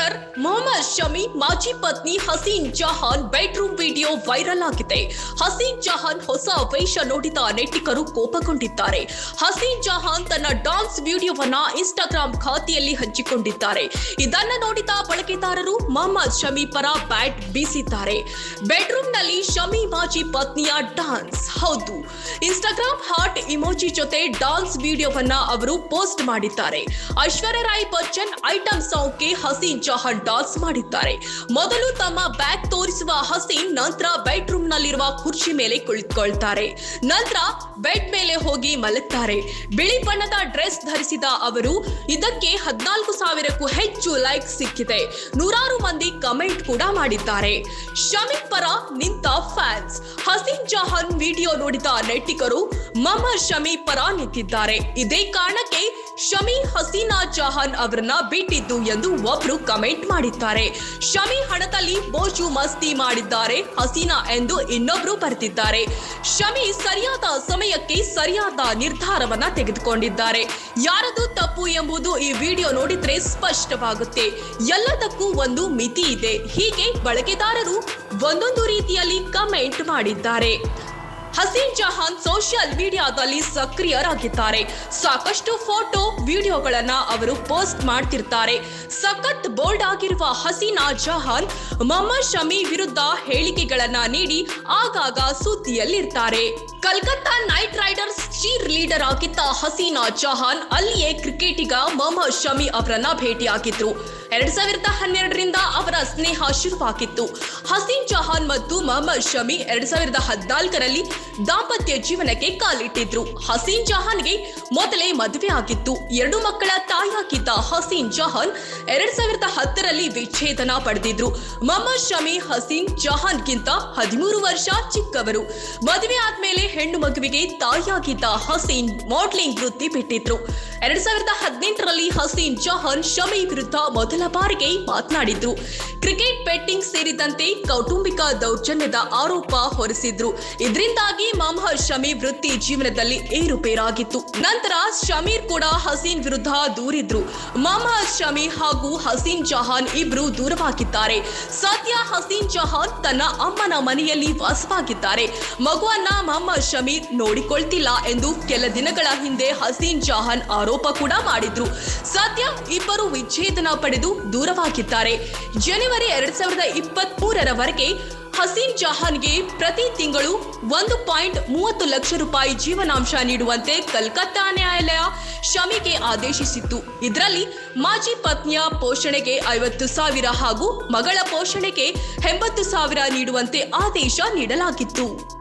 Cricketer Mohammed Shami, ಮಾಜಿ ಪತ್ನಿ Haseen Jahan bedroom video viral ಆಗಿದೆ. ಹಸೀನ್ ಜಹಾನ್ ಹೊಸ ವೇಷ ನೋಡಿದ ನೆಟ್ಟಿಗರು ಕೋಪಗೊಂಡಿದ್ದಾರೆ. ಹಸೀನ್ ಜಹಾನ್ ತನ್ನ ಡಾನ್ಸ್ ವಿಡಿಯೋವನ್ನ ಇನ್ಸ್ಟಾಗ್ರಾಮ್ ಖಾತೆಯಲ್ಲಿ ಹಂಚಿಕೊಂಡಿದ್ದಾರೆ. ಇದನ್ನು ನೋಡಿದ ಬಳಕೆದಾರರು ಮೊಹಮ್ಮದ್ ಶಮಿ ಪರ ಬ್ಯಾಟ್ ಬೀಸಿದ್ದಾರೆ. ಬೆಡ್ರೂಮ್ನಲ್ಲಿ ಶಮಿ ಮಾಜಿ ಪತ್ನಿಯ ಡಾನ್ಸ್. ಹೌದು, ಇನ್ಸ್ಟಾಗ್ರಾಮ್ ಹಾಟ್ ಇಮೋಜಿ ಜೊತೆ ಡಾನ್ಸ್ ವಿಡಿಯೋವನ್ನ ಅವರು ಪೋಸ್ಟ್ ಮಾಡಿದ್ದಾರೆ. ಐಶ್ವರ್ಯ ರಾಯ್ ಬಚ್ಚನ್ ಐಟಂ ಸಾಂಗ್ಗೆ ಹಸೀನ್ ಜಹಾನ್ ಡಾನ್ಸ್ ಮಾಡಿದ್ದಾರೆ. ಮೊದಲು ತಮ್ಮ ಬ್ಯಾಗ್ ತೋರಿಸುವ ಹಸೀನ್ ನಂತರ ಬೆಡ್ರೂಮ್ ನಲ್ಲಿರುವ ಕುರ್ಚಿ ಮೇಲೆ ಕುಳಿತುಕೊಳ್ತಾರೆ. ನಂತರ ಬೆಡ್ ಮೇಲೆ ಹೋಗಿ ಮಲಗ್ತಾರೆ. ಬಿಳಿ ಬಣ್ಣದ ಡ್ರೆಸ್ ಧರಿಸಿದ ಅವರು, ಇದಕ್ಕೆ ಹದಿನಾಲ್ಕು ಸಾವಿರಕ್ಕೂ ಹೆಚ್ಚು ಲೈಕ್ ಸಿಕ್ಕಿದೆ. ನೂರಾರು ಮಂದಿ ಕಮೆಂಟ್ ಕೂಡ ಮಾಡಿದ್ದಾರೆ. ಶಮೀನ್ ಪರ ನಿಂತ ಫ್ಯಾನ್ಸ್. ಹಸೀನ್ ಜಹಾನ್ ವಿಡಿಯೋ ನೋಡಿದ ನೆಟ್ಟಿಗರು ಮಮ್ಮ ಶಮಿ ಪರ ನಿಂತಿದ್ದಾರೆ. ಇದೇ ಕಾರಣಕ್ಕೆ ಶಮಿ ಹಸೀನಾ ಜಹಾನ್ ಅವರನ್ನ ಬಿಟ್ಟಿದ್ದು ಎಂದು ಒಬ್ರು ಕಮೆಂಟ್ ಮಾಡಿದ್ದಾರೆ. ಶಮಿ ಹಣದಲ್ಲಿ ಮೋಜು ಮಸ್ತಿ ಮಾಡಿದ್ದಾರೆ, ಹಸೀನಾ ಎಂದು ಇನ್ನೊಬ್ರು ಬರೆದಿದ್ದಾರೆ. ಶಮಿ ಸರಿಯಾದ ಸಮಯಕ್ಕೆ ಸರಿಯಾದ ನಿರ್ಧಾರವನ್ನ ತೆಗೆದುಕೊಂಡಿದ್ದಾರೆ. ಯಾರದು ತಪ್ಪು ಎಂಬುದು ಈ ವಿಡಿಯೋ ನೋಡಿದ್ರೆ ಸ್ಪಷ್ಟವಾಗುತ್ತೆ. ಎಲ್ಲದಕ್ಕೂ ಒಂದು ಮಿತಿ ಇದೆ. ಹೀಗೆ ಬಳಕೆದಾರರು ಒಂದೊಂದು ರೀತಿಯಲ್ಲಿ ಕಮೆಂಟ್ ಮಾಡಿದ್ದಾರೆ. ಹಸೀನ್ ಜಹಾನ್ ಸೋಷಿಯಲ್ ಮೀಡಿಯಾದಲ್ಲಿ ಸಕ್ರಿಯರಾಗಿದ್ದಾರೆ. ಸಾಕಷ್ಟು ಫೋಟೋ, ವಿಡಿಯೋಗಳನ್ನ ಅವರು ಪೋಸ್ಟ್ ಮಾಡ್ತಿರ್ತಾರೆ. ಸಖತ್ ಬೋಲ್ಡ್ ಆಗಿರುವ ಹಸೀನಾ ಜಹಾನ್ ಮೊಹಮ್ಮದ್ ಶಮಿ ವಿರುದ್ಧ ಹೇಳಿಕೆಗಳನ್ನ ನೀಡಿ ಆಗಾಗ ಸುದ್ದಿಯಲ್ಲಿರ್ತಾರೆ Kolkata knight riders cheer leader ಆಗಿದ್ದ ಹಸೀನಾ ಜಹಾನ್ ಅಲ್ಲಿಯೇ ಕ್ರಿಕೆಟಿಗ ಮೊಹಮ್ಮದ್ ಶಮಿ ಅವರನ್ನ ಭೇಟಿಯಾಗಿದ್ರು. ಎರಡ್ ಸಾವಿರದ ಸ್ನೇಹ ಶುರುವಾಗಿತ್ತು. ಹಸೀನ್ ಜಹಾನ್ ಮತ್ತು ಮೊಹಮ್ಮದ್ ಶಮಿ ಎರಡ್ ಸಾವಿರದ ಹದಿನಾಲ್ಕರಲ್ಲಿ ದಾಂಪತ್ಯ ಜೀವನಕ್ಕೆ ಕಾಲಿಟ್ಟಿದ್ರು. ಹಸೀನ್ ಜಹಾನ್ಗೆ ಮೊದಲೇ ಮದುವೆ ಆಗಿತ್ತು. ಎರಡು ಮಕ್ಕಳ ತಾಯಿಯಾಗಿದ್ದ ಹಸೀನ್ ಜಹಾನ್ ಎರಡ್ ಸಾವಿರದ ಹತ್ತರಲ್ಲಿ ವಿಚ್ಛೇದನ ಪಡೆದಿದ್ರು. ಮೊಹಮ್ಮದ್ ಶಮಿ ಹಸೀನ್ ಜಹಾನ್ಗಿಂತ ಹದಿಮೂರು ವರ್ಷ ಚಿಕ್ಕವರು. ಮದುವೆ ಆದ್ಮೇಲೆ ಹೆಣ್ಣು ಮಗುವಿಗೆ ತಾಯಿಯಾಗಿದ್ದ ಹಸೀನ್ ಮಾಡ್ಲಿಂಗ್ ವೃತ್ತಿ ಬಿಟ್ಟಿದ್ರು. ಎರಡ್ ಸಾವಿರದ ಹದಿನೆಂಟರಲ್ಲಿ ಹಸೀನ್ ಜಹಾನ್ ಶಮಿ ವಿರುದ್ಧ ಮೊದಲ ಬಾರಿಗೆ ಮಾತನಾಡಿದ್ರು. ಕ್ರಿಕೆಟ್ ಬೆಟ್ಟಿಂಗ್ ಸೇರಿದಂತೆ ಕೌಟುಂಬಿಕ ದೌರ್ಜನ್ಯದ ಆರೋಪ ಹೊರಿಸಿದ್ರು. ಇದರಿಂದಾಗಿ ಮಮಹರ್ ಶಮಿ ವೃತ್ತಿ ಜೀವನದಲ್ಲಿ ಏರುಪೇರಾಗಿತ್ತು. ನಂತರ ಶಮೀರ್ ಕೂಡ ಹಸೀನ್ ವಿರುದ್ಧ ದೂರಿದ್ರು. ಮಮಹರ್ ಶಮಿ ಹಾಗೂ ಹಸೀನ್ ಜಹಾನ್ ಇಬ್ರು ದೂರವಾಗಿದ್ದಾರೆ. ಸದ್ಯ ಹಸೀನ್ ಜಹಾನ್ ತನ್ನ ಅಮ್ಮನ ಮನೆಯಲ್ಲಿ ವಾಸವಾಗಿದ್ದಾರೆ. ಮಗುವನ್ನ ಮೊಹಮ್ಮದ್ ಶಮಿ ನೋಡಿಕೊಳ್ತಿಲ್ಲ ಎಂದು ಕೆಲ ದಿನಗಳ ಹಿಂದೆ ಹಸೀನ್ ಜಹಾನ್ ಆರೋಪ ಕೂಡ ಮಾಡಿದ್ರು. ಸದ್ಯ ಇಬ್ಬರು ವಿಚ್ಛೇದನ ಪಡೆದು ದೂರವಾಗಿದ್ದಾರೆ. ಜನವರಿ ಎರಡ್ ಸಾವಿರದ ಇಪ್ಪತ್ತ್ ಮೂರರವರೆಗೆ ಹಸೀನ್ ಜಹಾನ್ಗೆ ಪ್ರತಿ ತಿಂಗಳು ಒಂದು ಪಾಯಿಂಟ್ ಮೂವತ್ತು ಲಕ್ಷ ರೂಪಾಯಿ ಜೀವನಾಂಶ ನೀಡುವಂತೆ ಕಲ್ಕತ್ತಾ ನ್ಯಾಯಾಲಯ ಶಮಿಗೆ ಆದೇಶಿಸಿತ್ತು. ಇದರಲ್ಲಿ ಮಾಜಿ ಪತ್ನಿಯ ಪೋಷಣೆಗೆ ಐವತ್ತು ಸಾವಿರ ಹಾಗೂ ಮಗಳ ಪೋಷಣೆಗೆ ಎಂಬತ್ತು ಸಾವಿರ ನೀಡುವಂತೆ ಆದೇಶ ನೀಡಲಾಗಿತ್ತು.